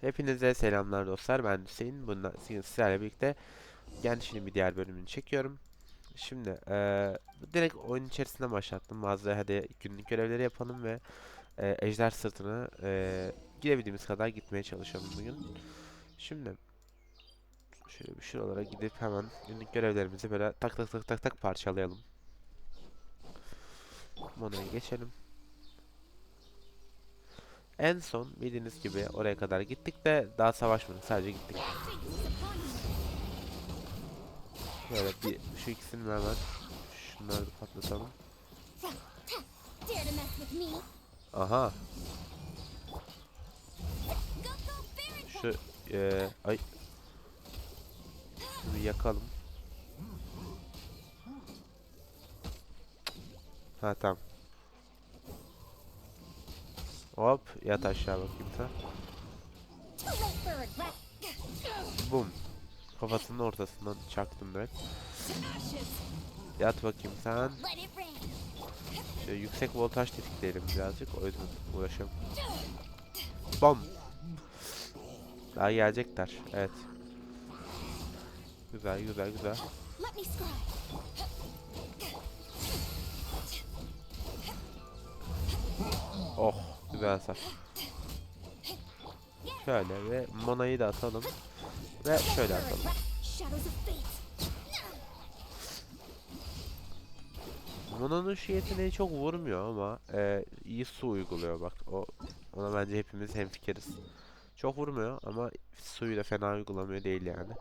Hepinize selamlar dostlar. Ben Hüseyin. Bundan sizlerle birlikte Genshin'in bir diğer bölümünü çekiyorum. Şimdi eee, direkt oyun içerisinde başlattım. Mağazaya hadi günlük görevleri yapalım ve eee, Ejder Sırtı'na eee gidebildiğimiz kadar gitmeye çalışalım bugün. Şimdi şöyle bir şuralara gidip hemen günlük görevlerimizi böyle tak tak tak tak tak parçalayalım. Mono'ya geçelim. En son bildiğiniz gibi oraya kadar gittik de daha savaşmadık sadece gittik. Böyle bir şu ikisini hemen şunları patlatalım. Aha şu eee ay şunu yakalım. Ha tamam. Hop yat aşağı bakayım sen. Bum. Kafasının ortasından çaktım direkt. Yat bakayım sen. Şöyle yüksek voltaj tetikleyelim birazcık. O yüzden uğraşıyorum. Bom. Daha gelecekler. Evet. Güzel güzel güzel. Let güzel hasar. Şöyle ve manayı da atalım. Ve şöyle atalım. Mona'nın şu yeteneği çok vurmuyor ama e, iyi su uyguluyor bak. O ona bence hepimiz hemfikiriz. Çok vurmuyor ama suyu da fena uygulamıyor değil yani.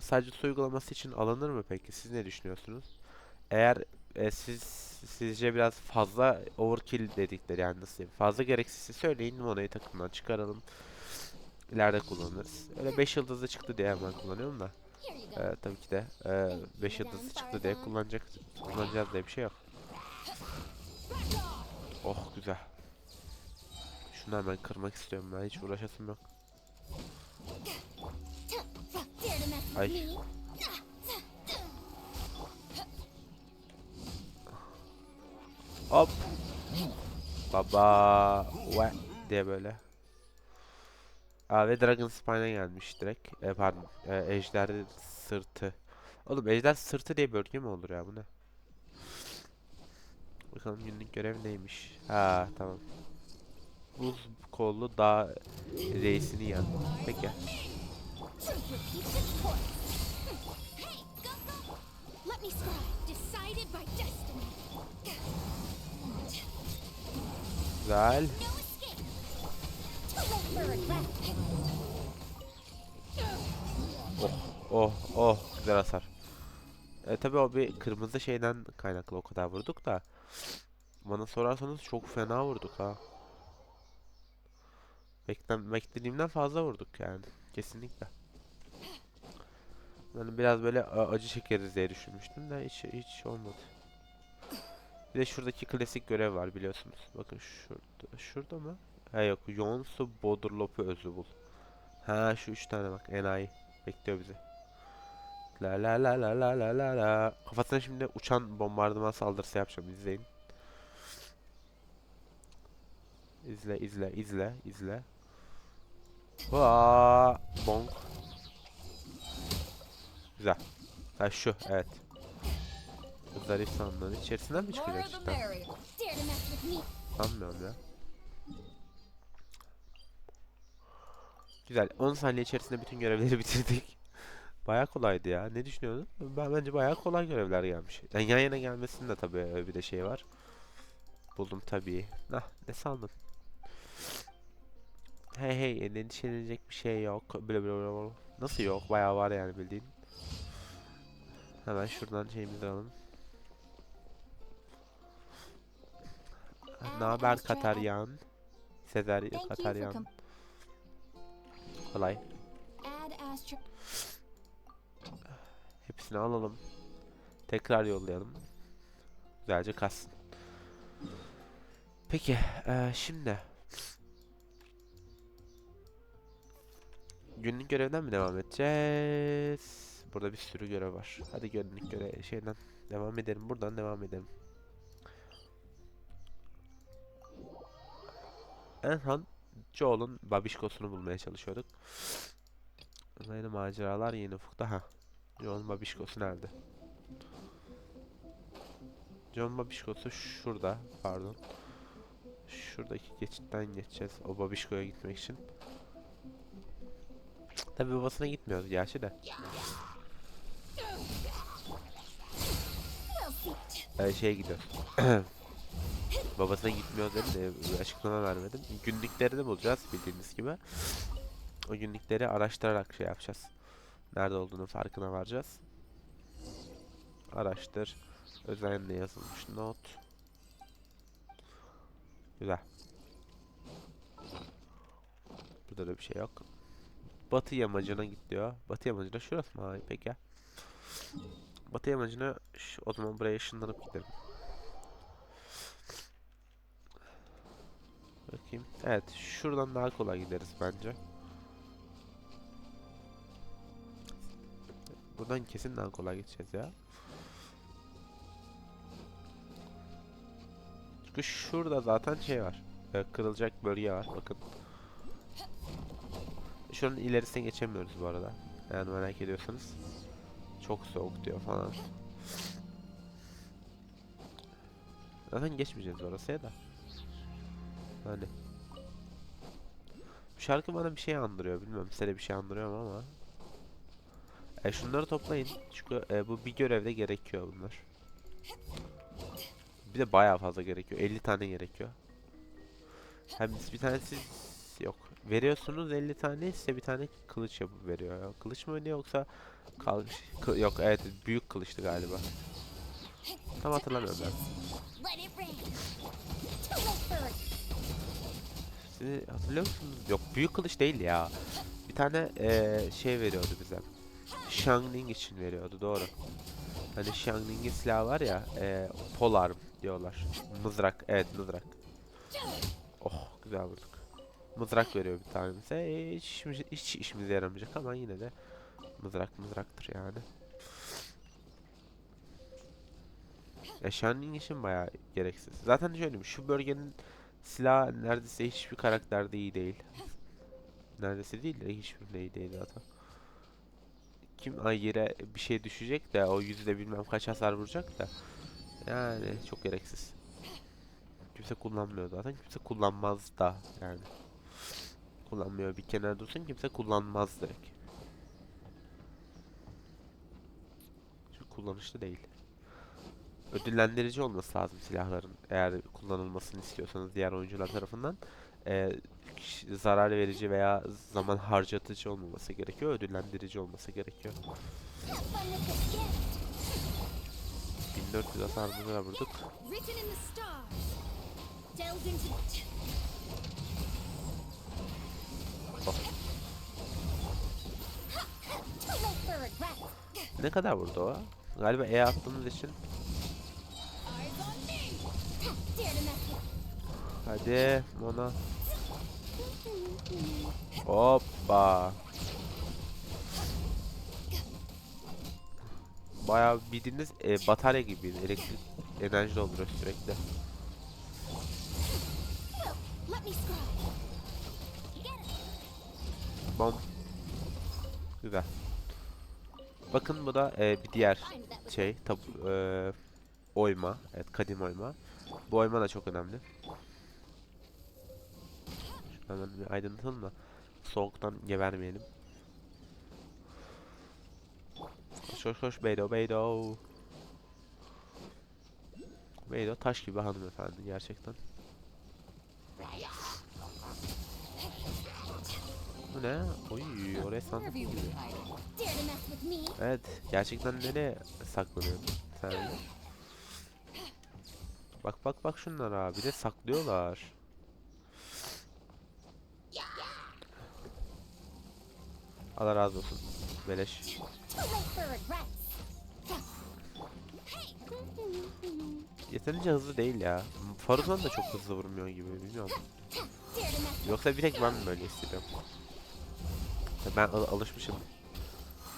Sadece su uygulaması için alınır mı peki? Siz ne düşünüyorsunuz? Eğer e, siz sizce biraz fazla overkill dedikleri yani nasıl diyeyim? Fazla gereksizse söyleyin Mona'yı takımdan çıkaralım. İleride kullanırız. Öyle 5 yıldızlı çıktı diye hemen kullanıyorum da. Ee, tabii ki de 5 yıldız çıktı diye kullanacak kullanacağız diye bir şey yok. Oh güzel. Şunu hemen kırmak istiyorum ben hiç uğraşasım yok. Ay. Hop. Baba ve diye böyle. Aa, ve Dragon Spine'a gelmiş direkt. E, pardon. E, ejder sırtı. Oğlum ejder sırtı diye bölge mi olur ya bu ne? Bakalım günlük görev neymiş. Ha tamam. Buz kollu dağ reisini yan. Peki. Let me scry. Decided by destiny. Güzel. Regret. Oh oh güzel hasar. E tabi o bir kırmızı şeyden kaynaklı o kadar vurduk da. Bana sorarsanız çok fena vurduk ha. Beklen beklediğimden fazla vurduk yani. Kesinlikle. Ben biraz böyle acı çekeriz diye düşünmüştüm de hiç hiç olmadı. Bir de şuradaki klasik görev var biliyorsunuz. Bakın şurada. Şurada mı? Ha yok. Yonsu Bodurlop'u özü bul. Ha şu üç tane bak enayi. Bekliyor bizi. La la la la la la la la. Kafasına şimdi uçan bombardıman saldırısı yapacağım. izleyin. İzle izle izle izle. Vaa bonk. Güzel. Ha şu evet. Barrier. Dare to mess with me? Sanmıyorum ya. Güzel. 10 saniye içerisinde bütün görevleri bitirdik. Bayağı kolaydı ya. Ne düşünüyorsun? Ben bence bayağı kolay görevler gelmiş. Yani yan yana gelmesinin de tabii öyle bir de şey var. Buldum tabii. Nah ne sandın? Hey hey endişelenecek bir şey yok. Bla bla bla. Nasıl yok? Bayağı var yani bildiğin. Hemen şuradan şeyimizi alalım. Ne haber Kataryan? Sezer Kataryan. Kolay. Hepsini alalım. Tekrar yollayalım. Güzelce kassın. Peki, eee, şimdi günlük görevden mi devam edeceğiz? Burada bir sürü görev var. Hadi günlük görev şeyden devam edelim. Buradan devam edelim. En son Joel'un babişkosunu bulmaya çalışıyorduk. Yeni maceralar yeni ufukta. Ha. Joel'un babişkosu nerede? Joel'un babişkosu şurada. Pardon. Şuradaki geçitten geçeceğiz. O babişkoya gitmek için. Tabii babasına gitmiyoruz gerçi de. Ee, şeye gidiyoruz. Babasına gitmiyor dedim de açıklama vermedim. Günlükleri de bulacağız bildiğiniz gibi. O günlükleri araştırarak şey yapacağız. Nerede olduğunu farkına varacağız. Araştır. Özenle yazılmış not. Güzel. Burada da bir şey yok. Batı yamacına git diyor. Batı yamacına şurası mı? Peki ya. Batı yamacına o zaman buraya ışınlanıp gidelim. Bakayım. Evet, şuradan daha kolay gideriz bence. Buradan kesin daha kolay gideceğiz ya. Çünkü şurada zaten şey var. e, Kırılacak bölge var. Bakın. Şunun ilerisine geçemiyoruz bu arada. Yani merak ediyorsanız. Çok soğuk diyor falan. Zaten geçmeyeceğiz orasıya da. Hani. Bu şarkı bana bir şey andırıyor. Bilmiyorum size bir şey andırıyor ama. E şunları toplayın. Çünkü e, bu bir görevde gerekiyor bunlar. Bir de bayağı fazla gerekiyor. 50 tane gerekiyor. Hem bir tanesi yok. Veriyorsunuz 50 tane size bir tane kılıç yapıp veriyor. Kılıç mı öyle yoksa kalmış? Kı- yok evet büyük kılıçtı galiba. Tam hatırlamıyorum ben. Siz hatırlıyor musunuz? Yok büyük kılıç değil ya. Bir tane eee, şey veriyordu bize. Shangling için veriyordu doğru. Hani Shangling'in silahı var ya eee polar diyorlar. Mızrak evet mızrak. Oh güzel vurduk. Mızrak veriyor bir tane bize. Hiç, işimiz- hiç işimize yaramayacak ama yine de mızrak mızraktır yani. E, Shanling için bayağı gereksiz. Zaten şöyle şu bölgenin silah neredeyse hiçbir karakterde iyi değil. Neredeyse değil de hiçbirinde iyi değil zaten. Kim ay yere bir şey düşecek de o yüzde bilmem kaç hasar vuracak da. Yani çok gereksiz. Kimse kullanmıyor zaten. Kimse kullanmaz da yani. Kullanmıyor bir kenara dursun kimse kullanmaz direkt. Çünkü kullanışlı değil. Ödüllendirici olması lazım silahların eğer kullanılmasını istiyorsanız diğer oyuncular tarafından. Kişi- zarar verici veya zaman harcatıcı olmaması gerekiyor. Ödüllendirici olması gerekiyor. Have fun with this gift. 1400 hasarımızı da vurduk. Oh. Ne kadar vurdu o? Galiba E attığımız için. Hadi Mona. Hoppa. Bayağı bildiğiniz e, batarya gibi elektrik enerji dolduruyor sürekli. Bom. Güzel. Bakın bu da e, bir diğer şey tabu e, oyma. Evet kadim oyma. Bu oyma da çok önemli. Hemen bir aydınlatalım da soğuktan gebermeyelim. Koş koş koş Beydo Beydo. Beydo taş gibi hanımefendi gerçekten. Bu ne? Oy oraya sandık. Evet, gerçekten nereye saklanıyorsun sen? Bak bak bak şunlara bir de saklıyorlar. Allah razı olsun. Beleş. Yeterince hızlı değil ya. Faruzan da çok hızlı vurmuyor gibi bilmiyorum. Yoksa bir tek ben mi böyle hissediyorum? Ben al- alışmışım.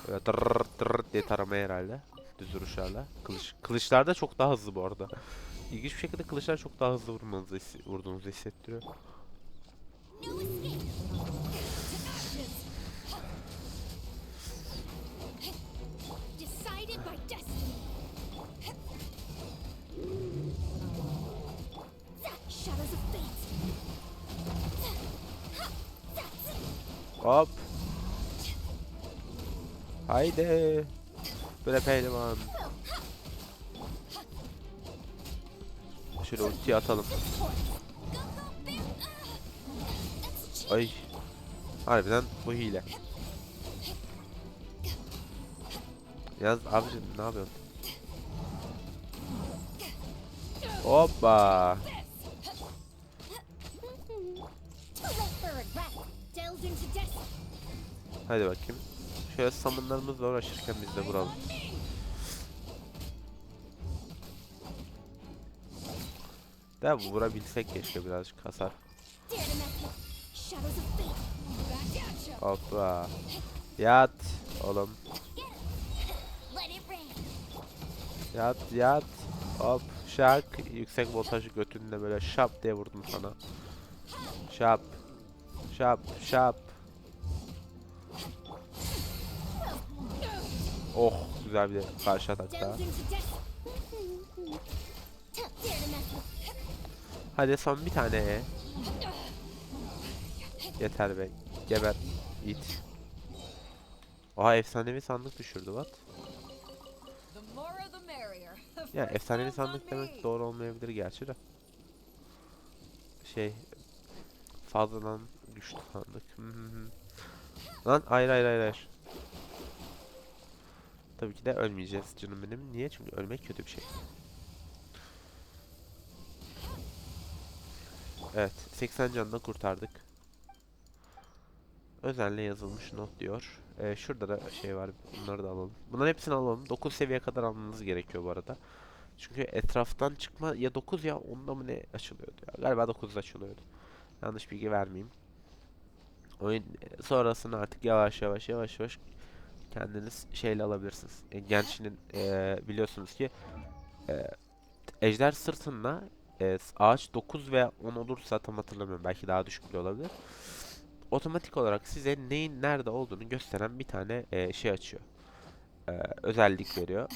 Böyle tırr tırr diye taramaya herhalde. Düz vuruşlarla. Kılıç. Kılıçlar da çok daha hızlı bu arada. İlginç bir şekilde kılıçlar çok daha hızlı vurmanızı vurduğunuzu hissettiriyor. Hop. Haydi. Bre pehlivan. Şöyle ultiyi atalım. Ay. Harbiden bu hile. Yalnız abicim ne yapıyorsun? Hoppa. Hadi bakayım. Şöyle summonlarımızla uğraşırken biz de vuralım. De vurabilsek keşke birazcık hasar. Hoppa. Yat. Oğlum. Yat yat. Hop. Şak. Yüksek voltajı götünde böyle şap diye vurdum sana. Şap. Şap. Şap. Oh. Güzel bir karşı atak daha. Delved into destiny. Dare to mess with Hadi son bir tane. Yeter be. Geber. it. Oha efsanevi sandık düşürdü what? Ya efsanevi sandık me. demek doğru olmayabilir gerçi de. Şey fazladan güçlü sandık. Lan hayır hayır hayır. Tabii ki de ölmeyeceğiz canım benim. Niye? Çünkü ölmek kötü bir şey. Evet, 80 canını kurtardık. Özenle yazılmış not diyor. Ee, şurada da şey var, bunları da alalım. Bunların hepsini alalım. 9 seviye kadar almanız gerekiyor bu arada. Çünkü etraftan çıkma ya 9 ya 10'da mı ne açılıyordu ya. Galiba 9'da açılıyordu. Yanlış bilgi vermeyeyim. Oyun sonrasını artık yavaş yavaş yavaş yavaş kendiniz şeyle alabilirsiniz. E, e, biliyorsunuz ki e, ejder sırtında e, ağaç 9 veya 10 olursa tam hatırlamıyorum. Belki daha düşük bile olabilir. Otomatik olarak size neyin nerede olduğunu gösteren bir tane e, şey açıyor. E, özellik veriyor.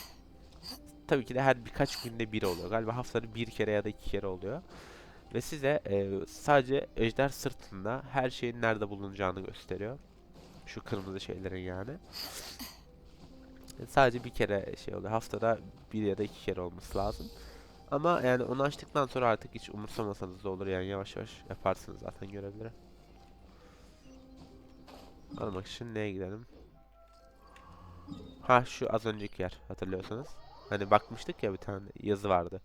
Tabii ki de her birkaç günde bir oluyor. Galiba haftada bir kere ya da iki kere oluyor. Ve size e, sadece ejder sırtında her şeyin nerede bulunacağını gösteriyor. Şu kırmızı şeylerin yani. E, Sadece bir kere şey oluyor. Haftada bir ya da iki kere olması lazım. Ama yani onu açtıktan sonra artık hiç umursamasanız da olur yani yavaş yavaş yaparsınız zaten görevleri. Almak için neye gidelim? Ha şu az önceki yer hatırlıyorsanız. Hani bakmıştık ya bir tane yazı vardı.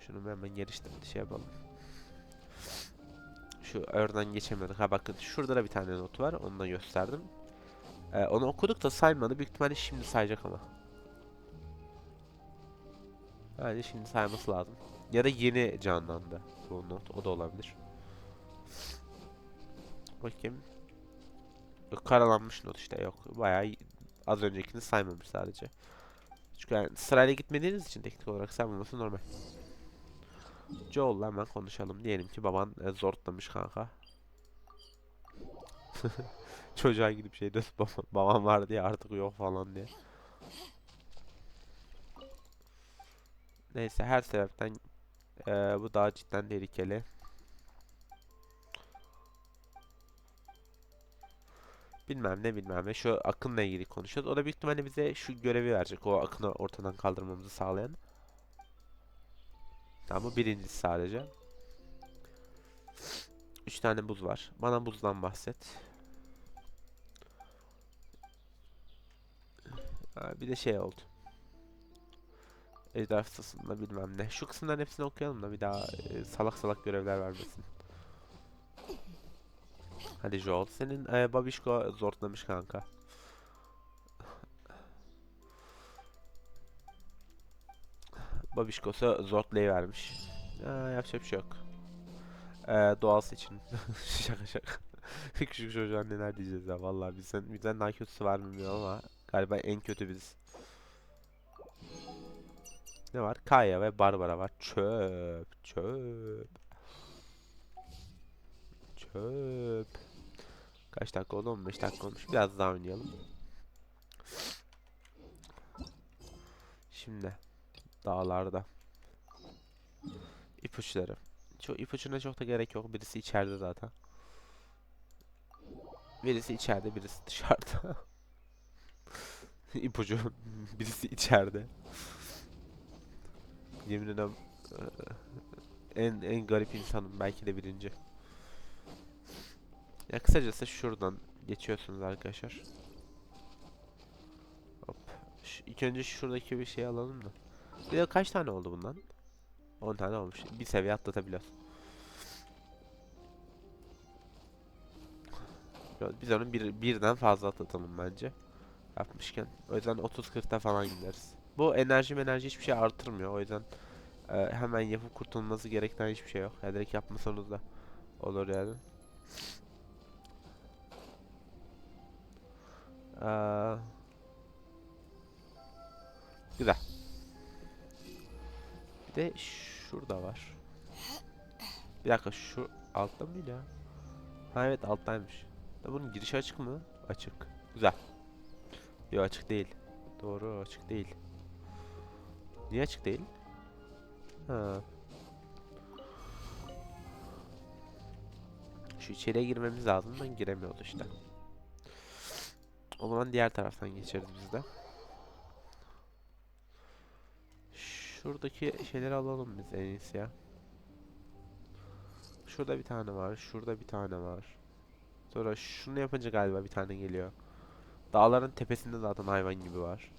Şunu hemen geliştir şey yapalım. Şu oradan geçemedik. Ha bakın şurada da bir tane not var. Onu da gösterdim. Ee, onu okuduk da saymadı. Büyük ihtimalle şimdi sayacak ama. Bence şimdi sayması lazım. Ya da yeni canlandı bu not. O da olabilir. Bakayım. Karalanmış not işte yok. Bayağı az öncekini saymamış sadece. Çünkü yani sırayla gitmediğiniz için teknik olarak saymaması normal. Joel'la hemen konuşalım. Diyelim ki baban e, zortlamış kanka. Çocuğa gidip şey diyor babam, babam var diye artık yok falan diye. Neyse her sebepten e, bu daha cidden tehlikeli. Bilmem ne bilmem ne. Şu akınla ilgili konuşuyoruz. O da büyük ihtimalle bize şu görevi verecek. O akını ortadan kaldırmamızı sağlayan. Tamam bu birincisi sadece. Üç tane buz var. Bana buzdan bahset. Ha, bir de şey oldu. Ejder Stası'nda bilmem ne. Şu kısımların hepsini okuyalım da bir daha e, salak salak görevler vermesin. Hadi Joel. Senin e, babişko zortlamış kanka. Babişkosu zortlayıvermiş. Ha, yapacak bir şey yok. E, doğası için. şaka şaka. Küçük çocuğa neler diyeceğiz ya vallahi bizden, bizden daha kötüsü var bilmiyorum ama galiba en kötü biz. Ne var? Kaya ve Barbara var. Çöp, çöp. Çöp. Kaç dakika oldu? 15 dakika olmuş. Biraz daha oynayalım. Şimdi dağlarda ipuçları. Çok ipuçlarına çok da gerek yok. Birisi içeride zaten. birisi içeride, birisi dışarıda. İpucu birisi içeride. Yemin ederim eee, en en garip insanım belki de birinci. Ya kısacası şuradan geçiyorsunuz arkadaşlar. Hop. Şu, ilk önce şuradaki bir şey alalım da. Bir de kaç tane oldu bundan? 10 tane olmuş. Bir seviye atlatabiliyoruz. Yo, Biz onu bir, birden fazla atlatalım bence. Yapmışken. O yüzden 30-40'ta falan gideriz. Bu enerji enerji hiçbir şey artırmıyor. O yüzden e, hemen yapıp kurtulması gereken hiçbir şey yok. Ya direkt yapmasanız da olur yani. Aa, güzel. De şurada var. Bir dakika şu altta mıydı ya? Ha evet alttaymış. Da bunun girişi açık mı? Açık. Güzel. Yok açık değil. Doğru açık değil. Niye açık değil? Ha. Şu içeriye girmemiz lazım. Ben giremiyoruz işte. O zaman diğer taraftan geçeriz biz de. Şuradaki şeyleri alalım biz en iyisi ya. Şurada bir tane var. Şurada bir tane var. Sonra şunu yapınca galiba bir tane geliyor. Dağların tepesinde zaten hayvan gibi var.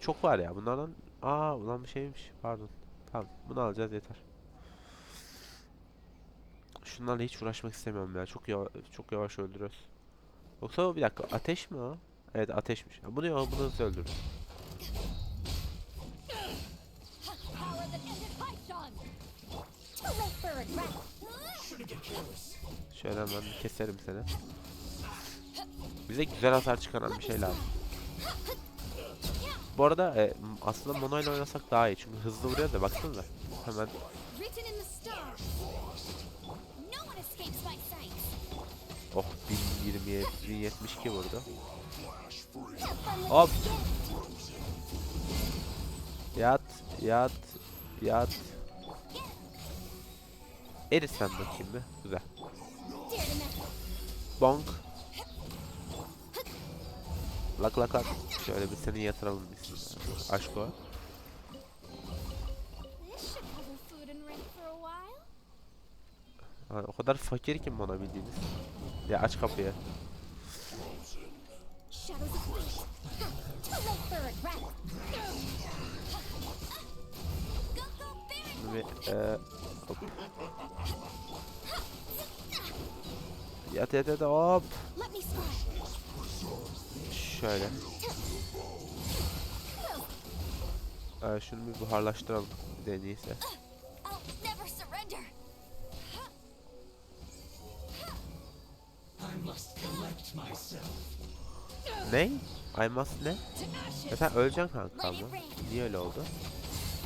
Çok var ya bunlardan. Aa ulan bir şeymiş. Pardon. Tamam bunu alacağız yeter. Şunlarla hiç uğraşmak istemiyorum ya. Çok yavaş, çok yavaş öldürüyoruz. Yoksa bir dakika ateş mi o? Evet ateşmiş. Bunu ya bunu for regret. Şöyle bir keserim seni. Bize güzel hasar çıkaran bir şey lazım. Bu arada e, aslında mono ile oynasak daha iyi çünkü hızlı vuruyor da baksanıza. Hemen oh 1020 1072 vurdu. Hop. Yat yat yat. Erit sen bakayım bir. Güzel. Bonk. Lak lak lak. Şöyle bir seni yatıralım biz. Aşko. This should cover food and rent for a while. Ha, o kadar fakir ki Mona bildiğiniz. Ya aç kapıyı. Shadows of fate. Too late for regret. Bir e, hop. Yat yat yat hop. Şöyle. E, şunu bir buharlaştıralım. Bir Ne? I must ne? Ya sen öleceksin kanka ama. Niye öyle oldu?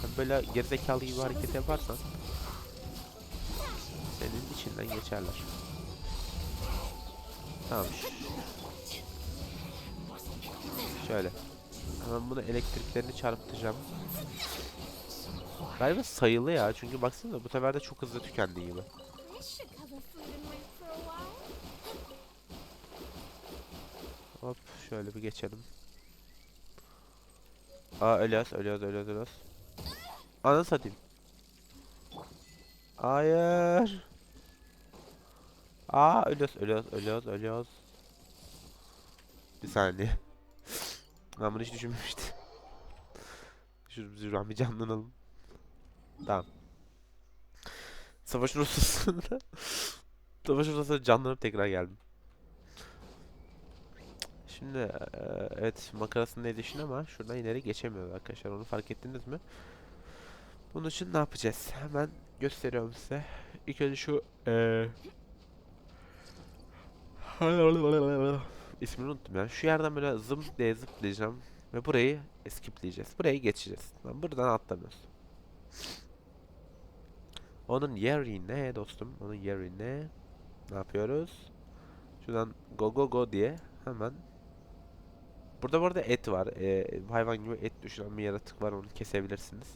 Sen böyle gerizekalı gibi hareket yaparsan senin içinden geçerler. Tamam. Şöyle. Hemen bunu elektriklerini çarpıtacağım. Galiba sayılı ya çünkü baksana bu sefer de çok hızlı tükendi gibi. Hop şöyle bir geçelim. Aa ölüyoruz ölüyoruz ölüyoruz ölüyoruz. Anı satayım. Hayır. Aa ölüyoruz ölüyoruz ölüyoruz ölüyoruz. Bir saniye. Ben bunu hiç düşünmemiştim. Şurada şuradan bir canlanalım. Tamam. Savaşın ortasında Savaşın ortasında canlanıp tekrar geldim. Şimdi eee, evet makarasının edişin ama şuradan ileri geçemiyoruz arkadaşlar onu fark ettiniz mi? Bunun için ne yapacağız? Hemen gösteriyorum size. İlk önce şu eee ismini unuttum ya. Şu yerden böyle zım diye zıplayacağım ve burayı skipleyeceğiz. Burayı geçeceğiz. Lan buradan atlamıyoruz. Onun yeri ne dostum? Onun yeri ne? Ne yapıyoruz? Şuradan go go go diye hemen Burada bu arada et var. Ee, hayvan gibi et düşüren bir yaratık var. Onu kesebilirsiniz.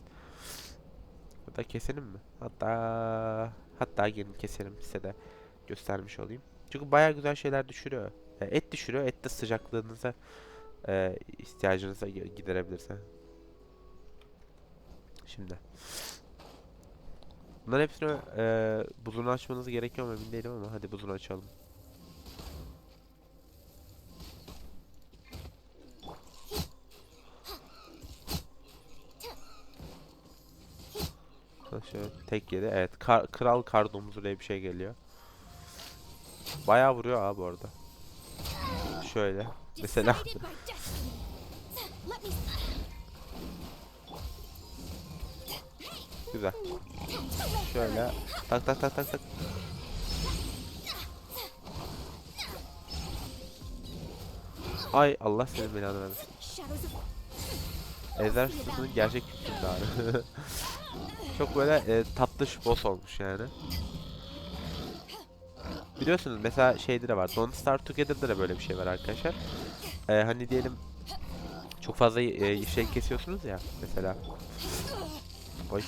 Da keselim mi? Hatta hatta gelin keselim size de göstermiş olayım. Çünkü baya güzel şeyler düşürüyor. E, et düşürüyor. Et de sıcaklığınıza e, ihtiyacınıza gi- giderebilirse. Şimdi. Bunların hepsini e, buzunu açmanız gerekiyor mu emin değilim ama hadi buzunu açalım. Şöyle tek yedi. Evet. Kar- Kral kar domuzu diye bir şey geliyor. Bayağı vuruyor abi bu arada. Şöyle. Mesela güzel. Şöyle. Tak tak tak tak tak. Ay Allah senin belanı vermesin. Susuz'un gerçek hükümdarı. Çok böyle e, tatlış boss olmuş yani. Biliyorsunuz mesela şeyde de var. Don't Start Together'da da böyle bir şey var arkadaşlar. E, hani diyelim çok fazla e, şey kesiyorsunuz ya mesela. Oy.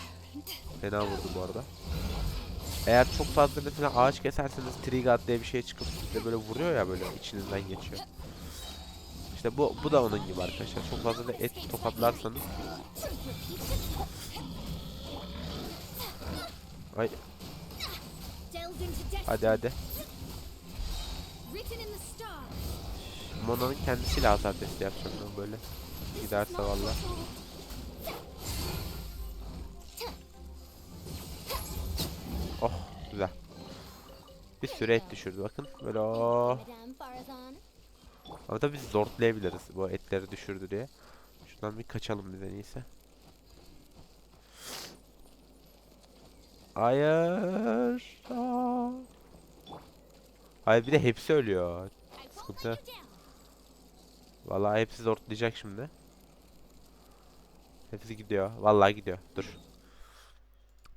Fena vurdu bu arada. Eğer çok fazla mesela ağaç keserseniz Trigger diye bir şey çıkıp size böyle vuruyor ya böyle içinizden geçiyor. İşte bu bu da onun gibi arkadaşlar. Çok fazla da et tokatlarsanız Ay hadi hadi. Mona'nın kendisiyle hasar testi yapacağım ben böyle. Giderse valla. Oh güzel. Bir sürü et düşürdü bakın. Böyle oh. Ama tabii biz zorlayabiliriz bu etleri düşürdü diye. Şuradan bir kaçalım biz en iyisi. Hayır. Aa. Hayır bir de hepsi ölüyor. Sıkıntı. Vallahi hepsi zorlayacak şimdi. Hepsi gidiyor. Vallahi gidiyor. Dur.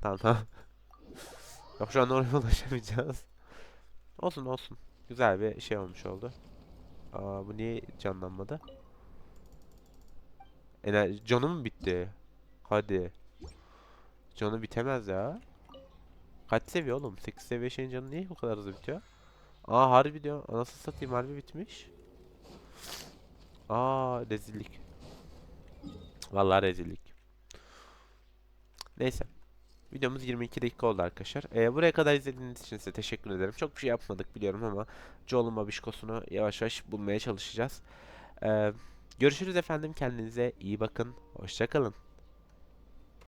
Tamam tamam. Yok şu an oraya ulaşamayacağız. Olsun olsun. Güzel bir şey olmuş oldu. Aa bu niye canlanmadı? Enerji canı mı bitti? Hadi. Canı bitemez ya. Kaç seviye oğlum? 8 seviye şeyin canı niye bu kadar hızlı bitiyor? Aa harbi diyor. Anasını satayım harbi bitmiş. Aa rezillik. Vallahi rezillik. Neyse. Videomuz 22 dakika oldu arkadaşlar. Ee, buraya kadar izlediğiniz için size teşekkür ederim. Çok bir şey yapmadık biliyorum ama Joel'un babişkosunu yavaş yavaş bulmaya çalışacağız. Ee, görüşürüz efendim. Kendinize iyi bakın. Hoşçakalın.